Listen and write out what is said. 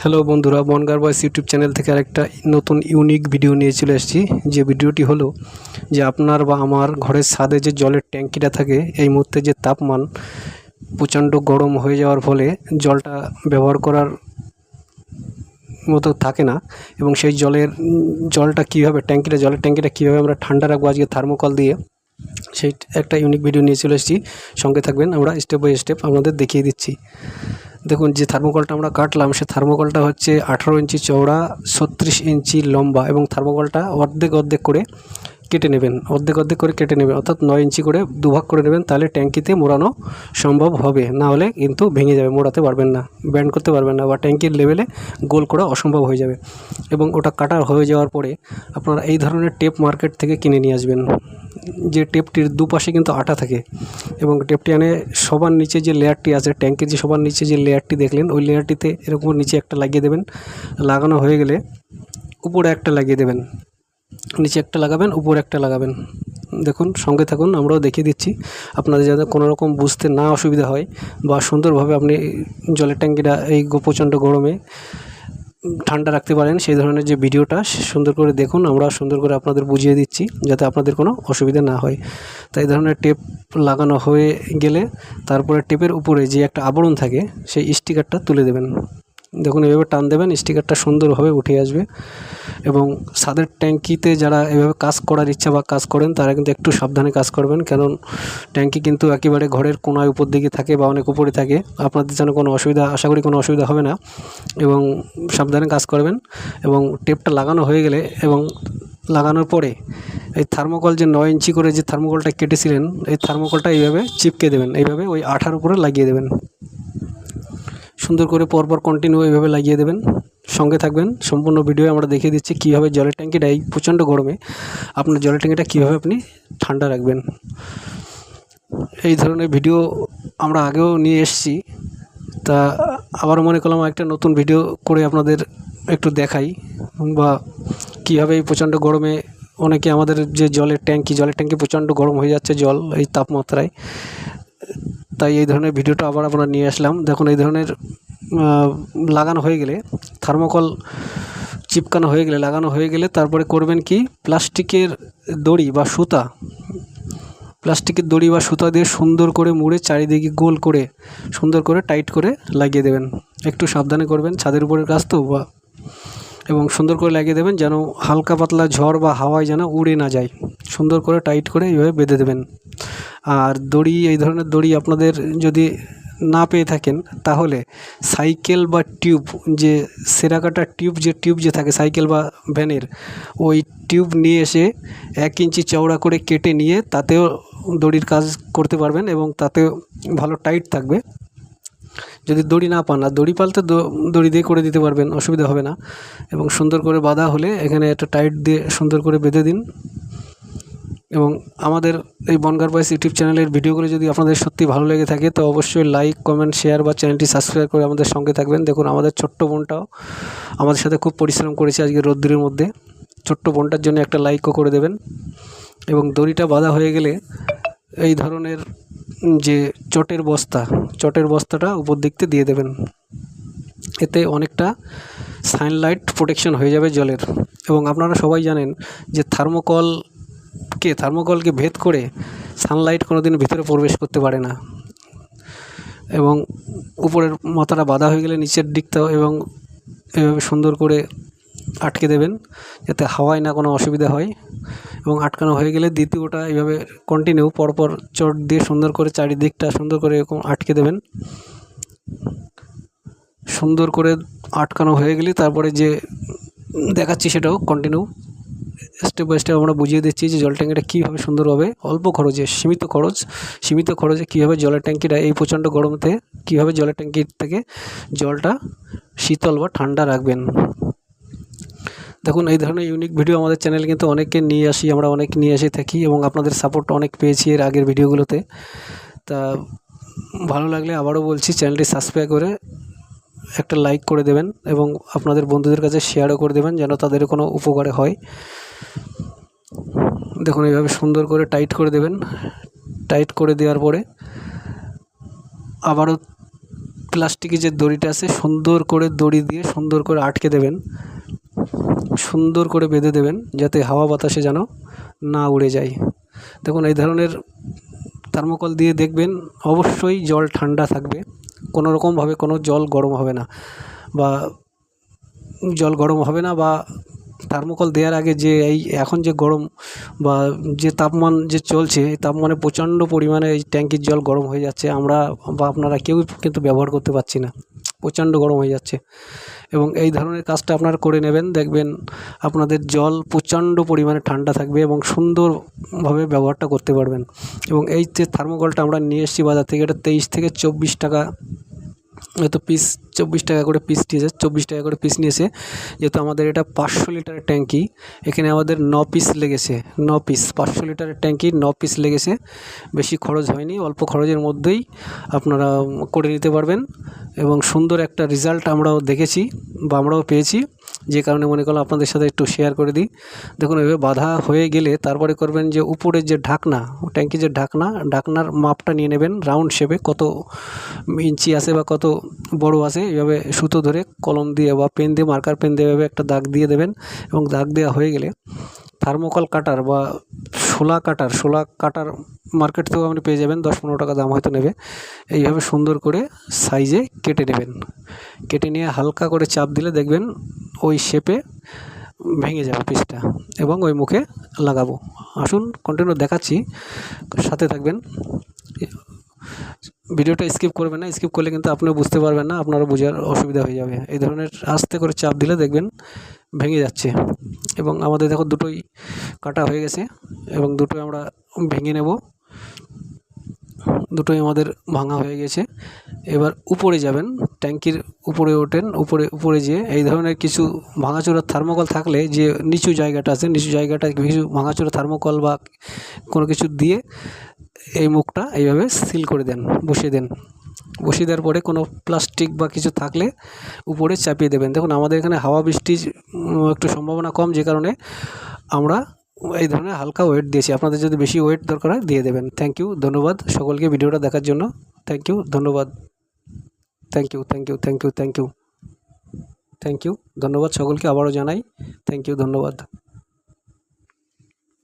Hello বন্ধুরা বনগার বয়স YouTube channel থেকে আরেকটা নতুন ইউনিক ভিডিও নিয়ে চলে এসেছি। যে ভিডিওটি হলো যে আপনার বা আমার ঘরের ছাদে যে জলের ট্যাঙ্কিটা থাকে, এই মুহূর্তে যে তাপমান প্রচণ্ড গরম হয়ে যাওয়ার ফলে জলটা ব্যবহার করার মতো থাকে না এবং সেই জলের জলটা কীভাবে, ট্যাঙ্কিটা, জলের ট্যাঙ্কিটা কীভাবে আমরা ঠান্ডা রাখব আজকে থার্মোকল দিয়ে, সেই একটা ইউনিক ভিডিও নিয়ে চলে এসেছি। সঙ্গে থাকবেন, আমরা স্টেপ বাই স্টেপ আপনাদের দেখিয়ে দিচ্ছি। দেখুন, যে থার্মোকলটা আমরা কাটলাম, সে থার্মোকলটা হচ্ছে আঠারো ইঞ্চি চওড়া, ছত্রিশ ইঞ্চি লম্বা এবং থার্মোকলটা অর্ধেক অর্ধেক করে কেটে নেবেন। অর্ধেক অর্ধেক করে কেটে নেবেন, অর্থাৎ নয় ইঞ্চি করে দুভাগ করে নেবেন, তাহলে ট্যাঙ্কিতে মোড়ানো সম্ভব হবে। না হলে কিন্তু ভেঙে যাবে, মোড়াতে পারবেন না ব্যান্ড করতে পারবেন না বা ট্যাঙ্কির লেভেলে গোল করা অসম্ভব হয়ে যাবে। এবং ওটা কাটার হয়ে যাওয়ার পরে আপনারা এই ধরনের টেপ মার্কেট থেকে কিনে নিয়ে আসবেন। যে টেপটির দুপাশে কিন্তু আটা থাকে এবং টেপটি আনে সবার নিচে যে লেয়ারটি আছে, ট্যাঙ্কের যে সবার নিচে যে লেয়ারটি দেখলেন, ওই লেয়ারটিতে এরকম নিচে একটা লাগিয়ে দেবেন। লাগানো হয়ে গেলে উপরে একটা লাগিয়ে দেবেন। নিচে একটা লাগাবেন, উপরে একটা লাগাবেন। দেখুন, সঙ্গে থাকুন, আমরাও দেখিয়ে দিচ্ছি। আপনাদের যাতে কোনো রকম বুঝতে না অসুবিধা হয় বা সুন্দরভাবে আপনি জলের ট্যাঙ্কিটা এই প্রচণ্ড গরমে ঠান্ডা রাখতে পারেন, সেই ধরনের যে ভিডিওটা সুন্দর করে দেখুন, আমরা সুন্দর করে আপনাদের বুঝিয়ে দিচ্ছি, যাতে আপনাদের কোনো অসুবিধা না হয়। তাই ধরনের টেপ লাগানো হয়ে গেলে, তারপরে টেপের উপরে যে একটা আবরণ থাকে, সেই স্টিকারটা তুলে দেবেন। দেখুন, এভাবে টান দেবেন, স্টিকারটা সুন্দরভাবে উঠে আসবে এবং সাদের ট্যাঙ্কিতে যারা এভাবে কাজ করার ইচ্ছা বা কাজ করেন, তারা কিন্তু একটু সাবধানে কাজ করবেন। কারণ ট্যাঙ্কি কিন্তু একেবারে ঘরের কোনায় উপর দিকে থাকে বা অনেক উপরে থাকে। আপনাদের যেন কোনো অসুবিধা, আশা করি কোনো অসুবিধা হবে না। এবং সাবধানে কাজ করবেন এবং টেপটা লাগানো হয়ে গেলে এবং লাগানোর পরে এই থার্মোকল যে নয় ইঞ্চি করে যে থার্মোকলটা কেটেছিলেন, এই থার্মোকলটা এইভাবে চিপকে দেবেন। এইভাবে ওই আঠার উপরে লাগিয়ে দেবেন। সুন্দর করে পরপর কন্টিনিউ এইভাবে লাগিয়ে দেবেন। সঙ্গে থাকবেন, সম্পূর্ণ ভিডিও আমরা দেখিয়ে দিচ্ছি কীভাবে জলের ট্যাঙ্কিটা এই প্রচণ্ড গরমে আপনার জলের ট্যাঙ্কিটা কীভাবে আপনি ঠান্ডা রাখবেন। এই ধরনের ভিডিও আমরা আগেও নিয়ে এসেছি। তা আবার মনে করলাম একটা নতুন ভিডিও করে আপনাদের একটু দেখাই বা কীভাবে এই প্রচণ্ড গরমে অনেকে আমাদের যে জলের ট্যাঙ্কি জলের ট্যাঙ্কি প্রচণ্ড গরম হয়ে যাচ্ছে জল, এই তাপমাত্রায়। তাই এই ধরনের ভিডিওটা আবার আমরা নিয়ে আসলাম। দেখুন, এই ধরনের লাগানো হয়ে গেলে, থার্মোকল চিপকানো হয়ে গেলে, লাগানো হয়ে গেলে তারপরে করবেন কি? প্লাস্টিকের দড়ি বা সুতা, প্লাস্টিকের দড়ি বা সুতা দিয়ে সুন্দর করে মুড়ে চারিদিকে গোল করে, সুন্দর করে টাইট করে লাগিয়ে দেবেন। একটু সাবধানে করবেন, ছাদের উপরের কাজ তো, বা, এবং সুন্দর করে লাগিয়ে দেবেন যেন হালকা পাতলা ঝড় বা হাওয়ায় যেন উড়ে না যায়। সুন্দর করে টাইট করে এইভাবে বেঁধে দেবেন। আর দড়ি, এই ধরনের দড়ি আপনাদের যদি না পেয়ে থাকেন, তাহলে সাইকেল বা টিউব যে সেরাকাটা টিউব, যে টিউব যে থাকে সাইকেল বা ভ্যানের, ওই টিউব নিয়ে এসে এক ইঞ্চি চওড়া করে কেটে নিয়ে তাতেও দড়ির কাজ করতে পারবেন এবং তাতেও ভালো টাইট থাকবে। যদি দড়ি না পান, আর দড়ি পালতে দড়ি দিয়ে করে দিতে পারবেন, অসুবিধা হবে না। এবং সুন্দর করে বাঁধা হলে এখানে একটা টাইট দিয়ে সুন্দর করে বেঁধে দিন। এবং আমাদের এই বনগার বয়স ইউটিউব চ্যানেলের ভিডিওগুলো যদি আপনাদের সত্যি ভালো লেগে থাকে, তো অবশ্যই লাইক কমেন্ট শেয়ার বা চ্যানেলটি সাবস্ক্রাইব করে আমাদের সঙ্গে থাকবেন। দেখুন, আমাদের ছোট্ট বোনটাও আমাদের সাথে খুব পরিশ্রম করেছে আজকে রোদ্দুরের মধ্যে। ছোট্ট বোনটার জন্য একটা লাইকও করে দেবেন। এবং দড়িটা বাঁধা হয়ে গেলে এই ধরনের যে চটের বস্তা, চটের বস্তাটা উপর দিকতে দিয়ে দেবেন। এতে অনেকটা সানলাইট প্রোটেকশন হয়ে যাবে জলের। এবং আপনারা সবাই জানেন যে থার্মোকলকে থার্মোকলকে ভেদ করে সানলাইট কোনো দিন ভিতরে প্রবেশ করতে পারে না। এবং উপরের মাথাটা বাঁধা হয়ে গেলে নিচের দিকটাও এবং এভাবে সুন্দর করে আটকে দেবেন যাতে হাওয়ায় না কোনো অসুবিধা হয় এবং আটকানো হয়ে গেলে দ্বিতীয়টা এইভাবে কন্টিনিউ পরপর চট দিয়ে সুন্দর করে চারিদিকটা সুন্দর করে এরকম আটকে দেবেন। সুন্দর করে আটকানো হয়ে গেলে তারপরে যে দেখাচ্ছি সেটাও কন্টিনিউ স্টেপ বাই স্টেপ আমরা বুঝিয়ে দিচ্ছি যে জল ট্যাঙ্কিটা কীভাবে সুন্দরভাবে অল্প খরচে, সীমিত খরচ, সীমিত খরচে কীভাবে জলের ট্যাঙ্কিটা এই প্রচণ্ড গরমতে কীভাবে জলের ট্যাঙ্কির থেকে জলটা শীতল বা ঠান্ডা রাখবেন। দেখুন, এই ধরনের ইউনিক ভিডিও আমাদের চ্যানেলে কিন্তু অনেককে নিয়ে আসি, আমরা অনেক নিয়ে এসে থাকি এবং আপনাদের সাপোর্ট অনেক পেয়েছি এর আগের ভিডিওগুলোতে তা ভালো লাগলে আবারও বলছি চ্যানেলটি সাবস্ক্রাইব করে একটা লাইক করে দেবেন এবং আপনাদের বন্ধুদের কাছে শেয়ারও করে দেবেন যেন তাদের কোনো উপকারে হয়। দেখুন, এইভাবে সুন্দর করে টাইট করে দেবেন। টাইট করে দেওয়ার পরে আবারও প্লাস্টিকের যে দড়িটা আছে, সুন্দর করে দড়ি দিয়ে সুন্দর করে আটকে দেবেন। সুন্দর করে বেঁধে দেবেন যাতে হাওয়া বাতাসে যেন না উড়ে যায়। দেখুন, এই ধরনের থার্মোকল দিয়ে দেখবেন অবশ্যই জল ঠান্ডা থাকবে। কোনো রকমভাবে কোনো জল গরম হবে না বা জল গরম হবে না বা থার্মোকল দেওয়ার আগে যে এই এখন যে গরম বা যে তাপমান যে চলছে, এই তাপমানে প্রচণ্ড পরিমাণে এই ট্যাঙ্কির জল গরম হয়ে যাচ্ছে। আমরা বা আপনারা কেউই কিন্তু ব্যবহার করতে পারছি না। প্রচণ্ড গরম হয়ে যাচ্ছে। এবং এই ধরনের কাজটা আপনারা করে নেবেন। দেখবেন আপনাদের জল প্রচণ্ড পরিমাণে ঠান্ডা থাকবে এবং সুন্দরভাবে ব্যবহারটা করতে পারবেন। এবং এই যে থার্মোকলটা আমরা নিয়ে এসেছি বাজার থেকে, এটা তেইশ থেকে চব্বিশ টাকা হয়তো পিস চব্বিশ টাকা করে পিস নিয়েছে, চব্বিশ টাকা করে পিস নিয়েছে। যেহেতু আমাদের এটা পাঁচশো লিটারের ট্যাঙ্কি, এখানে আমাদের ন পিস লেগেছে, ন পিস পাঁচশো লিটারের ট্যাঙ্কি, ন পিস লেগেছে। বেশি খরচ হয়নি, অল্প খরচের মধ্যেই আপনারা করে নিতে পারবেন। এবং সুন্দর একটা রেজাল্ট আমরাও দেখেছি বা আমরাও পেয়েছি। যে কারণে মনে করলাম আপনাদের সাথে একটু শেয়ার করে দিই। দেখুন, এভাবে বাধা হয়ে গেলে তারপরে করবেন যে উপরের যে ঢাকনা, ট্যাঙ্কির যে ঢাকনা, ঢাকনার মাপটা নিয়ে নেবেন রাউন্ড শেপে কত ইঞ্চি আছে বা কত বড় আছে, এভাবে সুতো ধরে কলম দিয়ে বা পেন দিয়ে মার্কার পেন দিয়ে এভাবে একটা দাগ দিয়ে দেবেন এবং দাগ দেওয়া হয়ে গেলে থার্মোকল কাটার বা শোলা কাটার শোলা কাটার মার্কেট থেকেও আপনি পেয়ে যাবেন। দশ পনেরো টাকা দাম হয়তো নেবে। এইভাবে সুন্দর করে সাইজে কেটে নেবেন। কেটে নিয়ে হালকা করে চাপ দিলে দেখবেন ওই শেপে ভেঙে যাবে পিসটা এবং ওই মুখে লাগাবো। আসুন কন্টিনিউ দেখাচ্ছি। সাথে থাকবেন। ভিডিওটা স্কিপ করবেন না। স্কিপ করলে কিন্তু আপনিও বুঝতে পারবেন না, আপনারও বোঝার অসুবিধা হয়ে যাবে। এই ধরনের আস্তে করে চাপ দিলে দেখবেন ভেঙে যাচ্ছে। এবং আমাদের দেখো দুটোই কাটা হয়ে গেছে এবং দুটোই আমরা ভেঙে নেব। দুটোই আমাদের ভাঙা হয়ে গেছে। এবার উপরে যাবেন, ট্যাঙ্কির উপরে ওঠেন, উপরে উপরে যেয়ে এই ধরনের কিছু ভাঙাচোরা থার্মোকল থাকলে যে নিচু জায়গাটা আছে, নিচু জায়গাটা কিছু ভাঙাচোরা থার্মোকল বা কোনো কিছু দিয়ে এই মুখটা এইভাবে সিল করে দেন, বসিয়ে দেন। বসিয়ে দেওয়ার পরে কোনো প্লাস্টিক বা কিছু থাকলে উপরে চাপিয়ে দেবেন। দেখুন, আমাদের এখানে হাওয়া বৃষ্টির একটু সম্ভাবনা কম, যে কারণে আমরা এই ধরনের হালকা ওয়েট দিয়েছি। আপনাদের যদি বেশি ওয়েট দরকার হয়, দিয়ে দেবেন। থ্যাংক ইউ ধন্যবাদ সকলকে ভিডিওটা দেখার জন্য। থ্যাংক ইউ ধন্যবাদ। Thank you thank you thank you thank you thank you ধন্যবাদ সকলকে আবারও জানাই। থ্যাংক ইউ ধন্যবাদ।